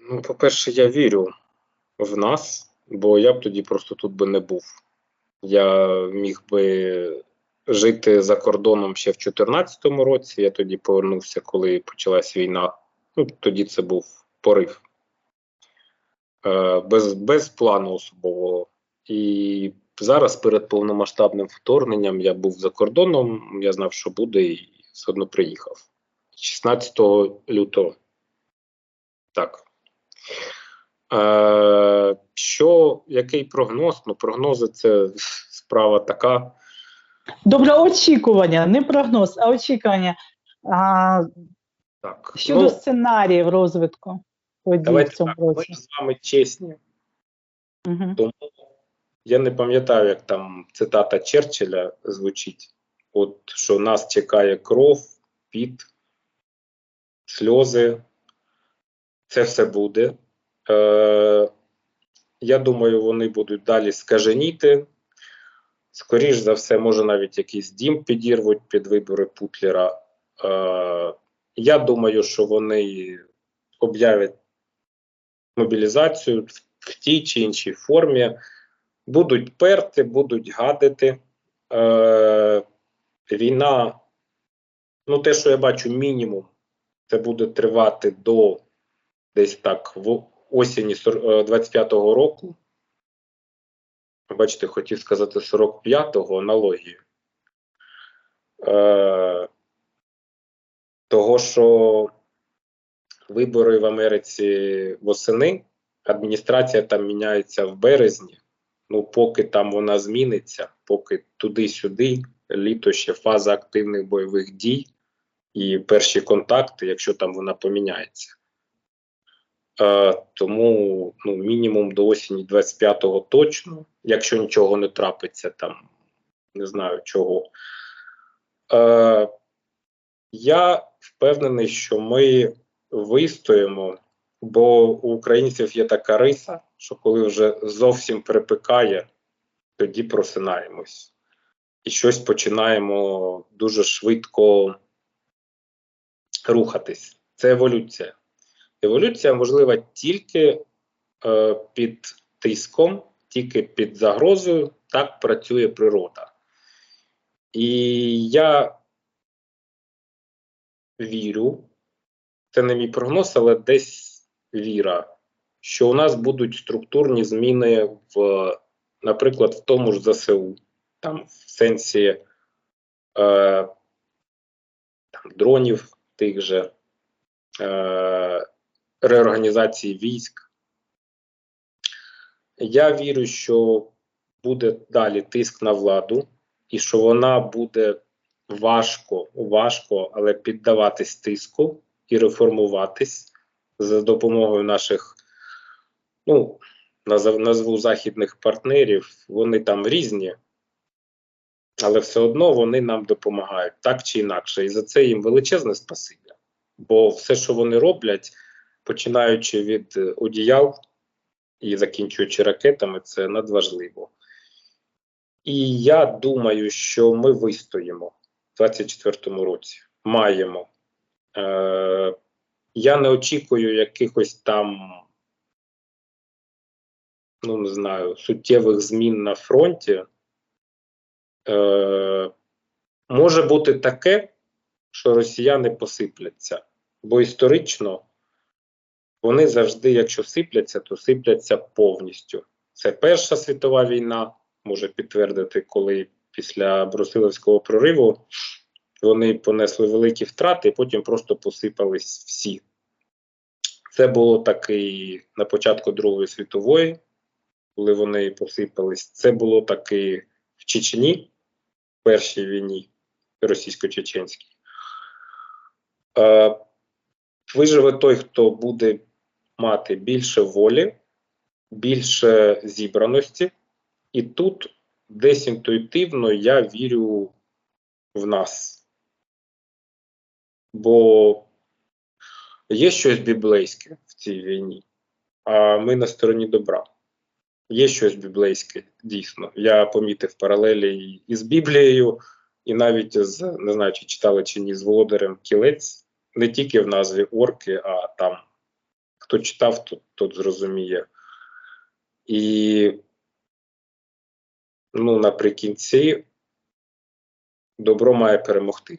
Ну, по-перше, я вірю в нас, бо я б тоді просто тут би не був. Я міг би жити за кордоном ще в 2014 році. Я тоді повернувся, коли почалась війна. Ну, тоді це був порив. Е, без, без плану особового. І зараз перед повномасштабним вторгненням я був за кордоном, я знав, що буде, і все одно приїхав. 16 лютого. Так. Е, що, який прогноз? Ну, прогнози це справа така. Добре, очікування, не прогноз, а очікування. А, Так. щодо ну, сценаріїв розвитку подій в давайте цьому так, ми з вами чесні. Угу. Тому я не пам'ятаю, як там цитата Черчилля звучить: от що нас чекає кров, піт, сльози. Це все буде. Е, я думаю, вони будуть далі скаженіти. Скоріш за все, може навіть якийсь дім підірвуть під вибори Путлера. Е, я думаю, що вони об'являть мобілізацію в, тій чи іншій формі, будуть перти, будуть гадити. Е, війна, ну те, що я бачу, мінімум, це буде тривати до десь так осені е, 25-го року. Бачите, хотів сказати 45-го аналогію. Е, того, що вибори в Америці восени, адміністрація там міняється в березні. Ну, поки там вона зміниться, поки туди-сюди, літо ще фаза активних бойових дій і перші контакти, якщо там вона поміняється. Е, тому ну, мінімум до осені 25-го точно, якщо нічого не трапиться, там не знаю чого. Е, я впевнений, що ми вистоїмо, бо у українців є така риса, що коли вже зовсім припикає, тоді просинаємось. І щось починаємо дуже швидко рухатись. Це еволюція. Еволюція можлива тільки е, під тиском, тільки під загрозою. Так працює природа. І я вірю, це не мій прогноз, але десь віра, що у нас будуть структурні зміни в, наприклад, в тому ж ЗСУ, там в сенсі е, там, дронів тих же. Е, реорганізації військ. Я вірю, що буде далі тиск на владу, і що вона буде важко, важко, але піддаватись тиску і реформуватись за допомогою наших, ну, назву західних партнерів. Вони там різні, але все одно вони нам допомагають так чи інакше. І за це їм величезне спасибі. Бо все, що вони роблять, починаючи від е, одіял і закінчуючи ракетами, це надважливо. І я думаю, що ми вистоїмо в 2024 році. Маємо. Е, я не очікую якихось там, ну не знаю, суттєвих змін на фронті. Е, може бути таке, що росіяни посипляться, бо історично вони завжди, якщо сипляться, то сипляться повністю. Це Перша світова війна, може підтвердити, коли після Брусиловського прориву вони понесли великі втрати, і потім просто посипались всі. Це було так на початку Другої світової, коли вони посипались. Це було так і в Чечні, в першій війні російсько-чеченській. Е, виживе той, хто буде мати більше волі, більше зібраності, і тут десь інтуїтивно я вірю в нас. Бо є щось біблейське в цій війні, а ми на стороні добра. Є щось біблейське, дійсно. Я помітив паралелі і- і з Біблією, і навіть з не знаю, чи читали чи ні з володарем кілець, не тільки в назві орки, а там хто читав, тот, тот зрозуміє. І ну, наприкінці добро має перемогти.